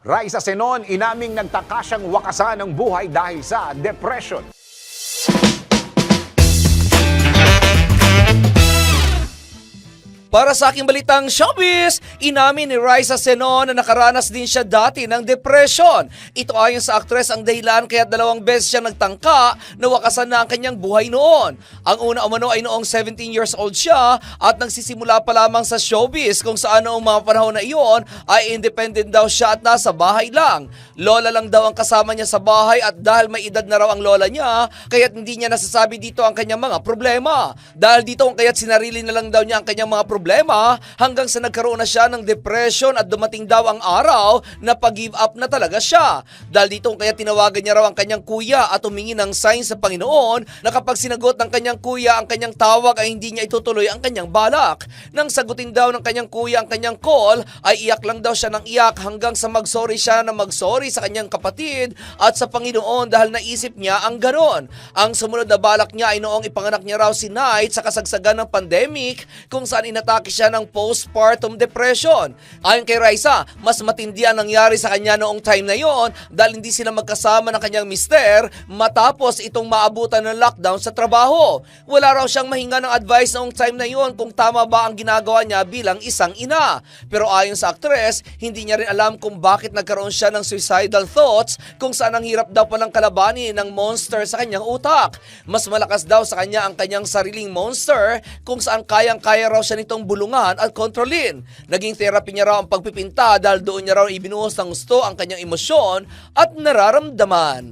Raisa Senon, inaming nagtaka siyang wakasan ng buhay dahil sa depression. Para sa aking balitang showbiz, inamin ni Raisa Senon na nakaranas din siya dati ng depression. Ito ayon sa aktres ang dahilan kaya dalawang beses siya nagtangka na wakasan na ang kanyang buhay noon. Ang una umano ay noong 17 years old siya at nagsisimula pa lamang sa showbiz kung saan noong mga panahon na iyon ay independent daw siya at nasa bahay lang. Lola lang daw ang kasama niya sa bahay at dahil may edad na raw ang lola niya, kaya't hindi niya nasasabi dito ang kanyang mga problema. Dahil dito kaya't sinarili na lang daw niya ang kanyang mga problema hanggang sa nagkaroon na siya ng depression at dumating daw ang araw na pag-give up na talaga siya. Dahil dito kaya't tinawagan niya raw ang kanyang kuya at humingi ng sign sa Panginoon na kapag sinagot ng kanyang kuya ang kanyang tawag ay hindi niya itutuloy ang kanyang balak. Nang sagutin daw ng kanyang kuya ang kanyang call ay iyak lang daw siya ng iyak hanggang sa mag-sorry siya na mag-sorry sa kanyang kapatid at sa Panginoon dahil naisip niya ang ganon. Ang sumunod na balak niya ay noong ipanganak niya raw si Knight sa kasagsagan ng pandemic kung saan inatake siya ng postpartum depression. Ayon kay Raisa, mas matindi ang nangyari sa kanya noong time na yon dahil hindi sila magkasama ng kanyang mister matapos itong maabutan ng lockdown sa trabaho. Wala raw siyang mahinga ng advice noong time na yon kung tama ba ang ginagawa niya bilang isang ina. Pero ayon sa aktres, hindi niya rin alam kung bakit nagkaroon siya ng suicidal thoughts kung saan ang hirap daw palang kalabanin ng monster sa kanyang utak. Mas malakas daw sa kanya ang kanyang sariling monster kung saan kayang-kaya raw siya nitong bulungan at kontrolin. Naging therapy niya raw ang pagpipinta dahil doon niya raw ibinuhos ng gusto ang kanyang emosyon at nararamdaman.